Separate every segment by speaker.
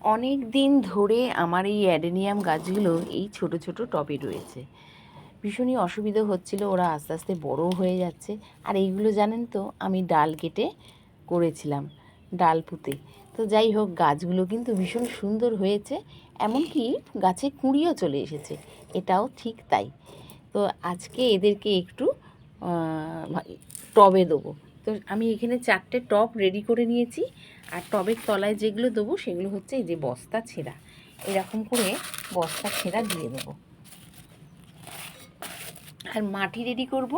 Speaker 1: অনেক দিন ধরে আমার এই অ্যাডেনিয়াম গাছগুলো এই ছোট ছোট টবে রয়েছে। ভীষণই অসুবিধা হচ্ছিল, ওরা আস্তে আস্তে বড় হয়ে যাচ্ছে। আর এইগুলো জানেন তো, আমি ডাল কেটে করেছিলাম, ডাল পুঁতে। তো যাই হোক, গাছগুলো কিন্তু ভীষণ সুন্দর হয়েছে, এমনকি গাছে কুঁড়িও চলে এসেছে, এটাও ঠিক তাই। তো আজকে এদেরকে একটু টবে দেবো। তো আমি এখানে চারটে টব রেডি করে নিয়েছি। আর টবের তলায় যেগুলো দেবো সেগুলো হচ্ছে এই যে বস্তা ছেঁড়া। এরকম করে বস্তা ছেঁড়া দিয়ে দেবো। আর মাটি রেডি করব,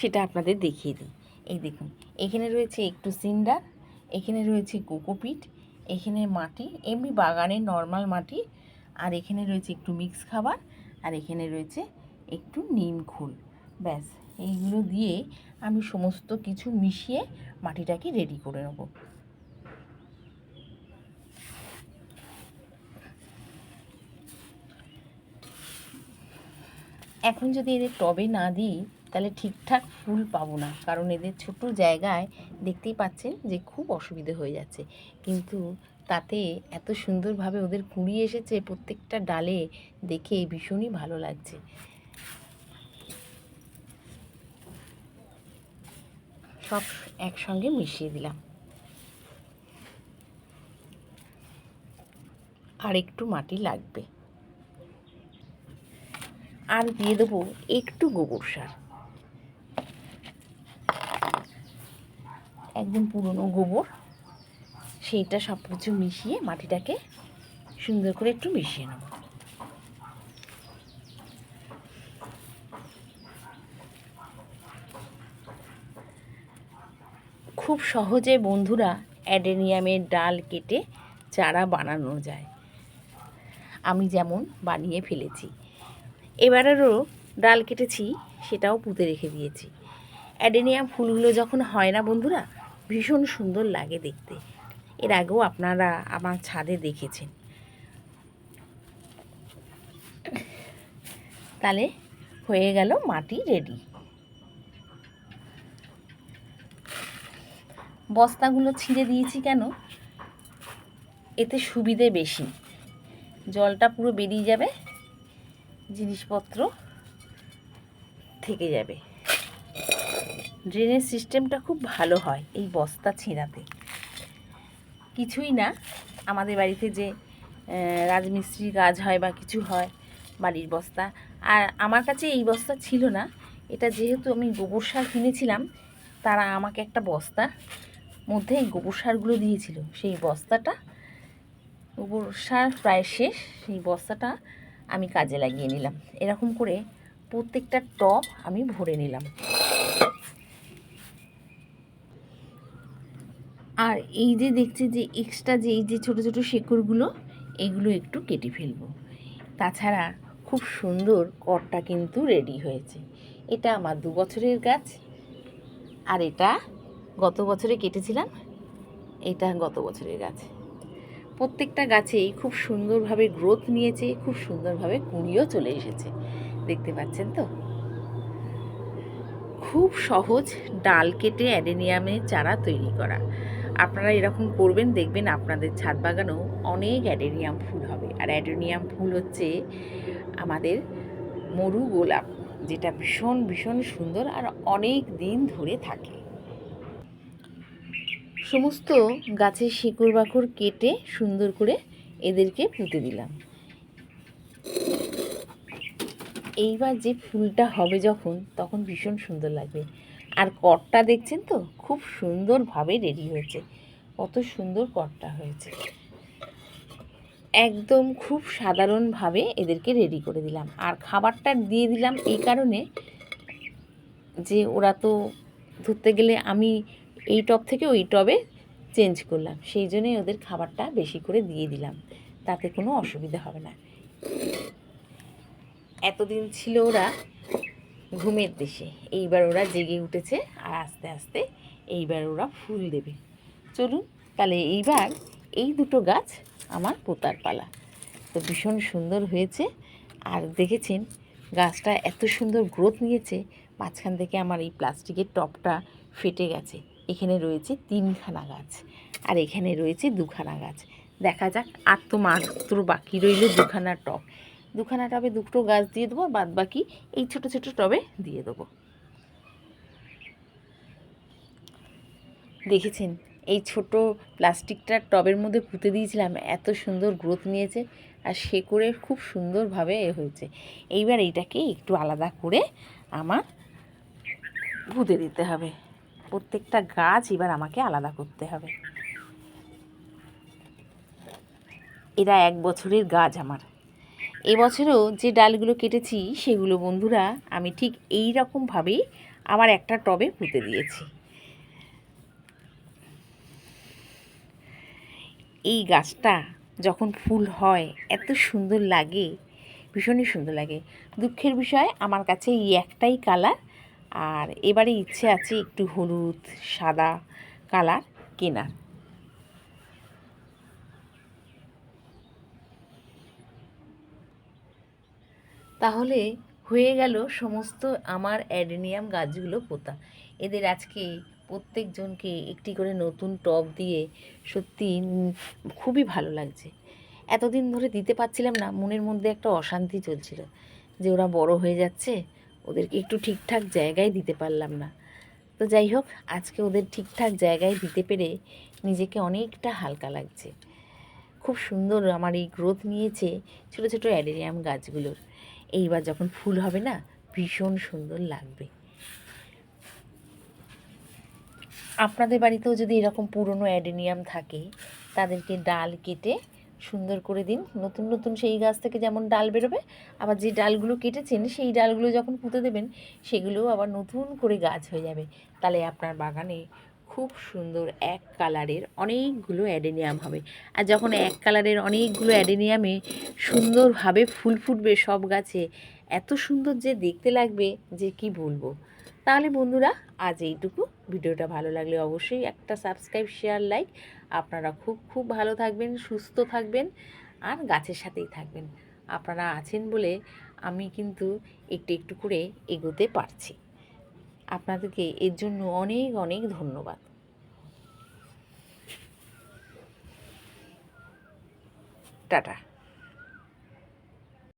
Speaker 1: সেটা আপনাদের দেখিয়ে দিই। এই দেখুন, এখানে রয়েছে একটু সিন্ডার, এখানে রয়েছে কোকোপিট, এখানে মাটি, এমনি বাগানের নর্মাল মাটি, আর এখানে রয়েছে একটু মিক্স খাবার, আর এখানে রয়েছে একটু নিম খোল। ব্যাস। এইগুলো দিয়ে আমি সমস্ত কিছু মিশিয়ে মাটিটাকে রেডি করে নেব। এখন যদি এদের টবে না দিই, তাহলে ঠিকঠাক ফুল পাবো না। কারণ এদের ছোট জায়গায় দেখতেই পাচ্ছেন যে খুব অসুবিধে হয়ে যাচ্ছে। কিন্তু তাতে এত সুন্দরভাবে ওদের কুড়ি এসেছে প্রত্যেকটা ডালে দেখে ভীষণই ভালো লাগছে। সব একসঙ্গে মিশিয়ে দিলাম। আর একটু মাটি লাগবে। আর দিয়ে দেবো একটু গোবর সার। একদম পুরনো গোবর। সেইটা সব কিছু মিশিয়ে মাটিটাকে সুন্দর করে একটু মিশিয়ে নেব। খুব সহজে বন্ধুরা অ্যাডেনিয়ামের ডাল কেটে চারা বানানো যায়। আমি যেমন বানিয়ে ফেলেছি। এবারেরও ডাল কেটেছি, সেটাও পুঁতে রেখে দিয়েছি। অ্যাডেনিয়াম ফুলগুলো যখন হয় না বন্ধুরা, ভীষণ সুন্দর লাগে দেখতে। এর আগেও আপনারা আমার ছাদে দেখেছেন। তাহলে হয়ে গেল মাটি রেডি। বস্তাগুলো ছিঁড়ে দিয়েছি কেন? এতে সুবিধে বেশি। জলটা পুরো বেরিয়ে যাবে, জিনিসপত্র থেকে যাবে। ড্রেনের সিস্টেমটা খুব ভালো হয় এই বস্তা ছিঁড়াতে। কিছুই না, আমাদের বাড়িতে যে রাজমিস্ত্রির কাজ হয় বা কিছু হয় বাড়ির বস্তা। আর আমার কাছে এই বস্তা ছিল না, এটা যেহেতু আমি গোবর সার কিনেছিলাম, তারা আমাকে একটা বস্তা মধ্যে এই গোবর সারগুলো দিয়েছিল। সেই বস্তাটা, গোবর সার প্রায় শেষ, সেই বস্তাটা আমি কাজে লাগিয়ে নিলাম। এরকম করে প্রত্যেকটা টব আমি ভরে নিলাম। আর এই যে দেখছি যে এক্সট্রা যে এই যে ছোটো ছোটো শেকড়গুলো, এগুলো একটু কেটে ফেলব। তাছাড়া খুব সুন্দর করটা কিন্তু রেডি হয়েছে। এটা আমার দু বছরের গাছ, আর এটা গত বছরে কেটেছিলাম? এটা গত বছরের গাছ। প্রত্যেকটা গাছেই খুব সুন্দরভাবে গ্রোথ নিয়েছে, খুব সুন্দরভাবে কুঁড়িও চলে এসেছে। দেখতে পাচ্ছেন তো? খুব সহজ ডাল কেটে অ্যাডেনিয়ামের চারা তৈরি করা। আপনারা এরকম করবেন, দেখবেন আপনাদের ছাদ বাগানেও অনেক অ্যাডেনিয়াম ফুল হবে। আর অ্যাডেনিয়াম ফুল হচ্ছে আমাদের মরু গোলাপ, যেটা ভীষণ ভীষণ সুন্দর আর অনেক দিন ধরে থাকে। সমস্ত গাছের শিকড় বাকড় কেটে সুন্দর করে এদেরকে পুঁতে দিলাম। এইবার যে ফুলটা হবে যখন, তখন ভীষণ সুন্দর লাগবে। আর কটটা দেখছেন তো? খুব সুন্দরভাবে রেডি হয়েছে। কত সুন্দর কটটা হয়েছে। একদম খুব সাধারণভাবে এদেরকে রেডি করে দিলাম। আর খাবারটা দিয়ে দিলাম এই কারণে যে ওরা তো ধরতে গেলে আমি এই টব থেকে ওই টবে চেঞ্জ করলাম। সেই জন্যই ওদের খাবারটা বেশি করে দিয়ে দিলাম। তাতে কোনো অসুবিধা হবে না। এতদিন ছিল ওরা ঘুমের দেশে। এইবার ওরা জেগে উঠেছে আর আস্তে আস্তে এইবার ওরা ফুল দেবে। চলুন তাহলে এইবার এই দুটো গাছ আমার পোতার পালা। তো ভীষণ সুন্দর হয়েছে। আর দেখেছেন, গাছটা এত সুন্দর গ্রোথ নিয়েছে, মাঝখান থেকে আমার এই প্লাস্টিকের টপটা ফেটে গেছে। এখানে রয়েছে তিনখানা গাছ আর এখানে রয়েছে দুখানা গাছ। দেখা যাক আর তো মাত্র বাকি রইল দুখানা টব। দুখানা টবে দুটো গাছ দিয়ে দেবো, বাদ বাকি এই ছোট ছোট টবে দিয়ে দেবো। দেখেছেন, এই ছোট প্লাস্টিকটার টবের মধ্যে পুঁতে দিয়েছিলাম, এত সুন্দর গ্রোথ নিয়েছে আর সে করে খুব সুন্দরভাবে এ হয়েছে। এইবার এইটাকে একটু আলাদা করে আমার পুঁতে দিতে হবে। প্রত্যেকটা গাছ এবার আমাকে আলাদা করতে হবে। এরা এক বছরের গাছ আমার। এবছরও যে ডালগুলো কেটেছি, সেগুলো বন্ধুরা আমি ঠিক এই রকমভাবেই আমার একটা টবে পুঁতে দিয়েছি। এই গাছটা যখন ফুল হয়, এত সুন্দর লাগে, ভীষণই সুন্দর লাগে। দুঃখের বিষয়, আমার কাছে এই একটাই কালার আর এবারে ইচ্ছে আছে একটু হলুদ, সাদা কালার কেনার। তাহলে হয়ে গেল সমস্ত আমার অ্যাডেনিয়াম গাছগুলো পোতা। এদের আজকে প্রত্যেকজনকে একটি করে নতুন টব দিয়ে সত্যি খুবই ভালো লাগছে। এতদিন ধরে দিতে পারছিলাম না, মনের মধ্যে একটা অশান্তি চলছিল যে ওরা বড় হয়ে যাচ্ছে ওদেরকে একটু ঠিকঠাক জায়গায় দিতে পারলাম না। তো যাই হোক, আজকে ওদের ঠিকঠাক জায়গায় দিতে পেরে নিজেকে অনেকটা হালকা লাগছে। খুব সুন্দর আমার এই গ্রোথ নিয়েছে ছোটো ছোটো অ্যাডেনিয়াম গাছগুলোর। এইবার যখন ফুল হবে না, ভীষণ সুন্দর লাগবে। আপনাদের বাড়িতেও যদি এরকম পুরনো অ্যাডেনিয়াম থাকে, তাদেরকে ডাল কেটে সুন্দর করে দিন। নতুন নতুন সেই গাছ থেকে যেমন ডাল বেরোবে, আবার যে ডালগুলো কেটেছেন, সেই ডালগুলো যখন পুঁতে দেবেন সেগুলোও আবার নতুন করে গাছ হয়ে যাবে। তাহলে আপনার বাগানে খুব সুন্দর এক কালারের অনেকগুলো অ্যাডেনিয়াম হবে। আর যখন এক কালারের অনেকগুলো অ্যাডেনিয়ামে সুন্দরভাবে ফুল ফুটবে সব গাছে, এত সুন্দর যে দেখতে লাগবে যে কি বলব? তাহলে বন্ধুরা, আজ এইটুকু। ভিডিওটা ভালো লাগলে অবশ্যই একটা সাবস্ক্রাইব, শেয়ার, লাইক। আপনারা খুব খুব ভালো থাকবেন, সুস্থ থাকবেন আর গাছের সাথেই থাকবেন। আপনারা আছেন বলে আমি কিন্তু একটু একটু করে এগোতে পারছি। আপনাদেরকে এর জন্য অনেক অনেক ধন্যবাদ। টাটা।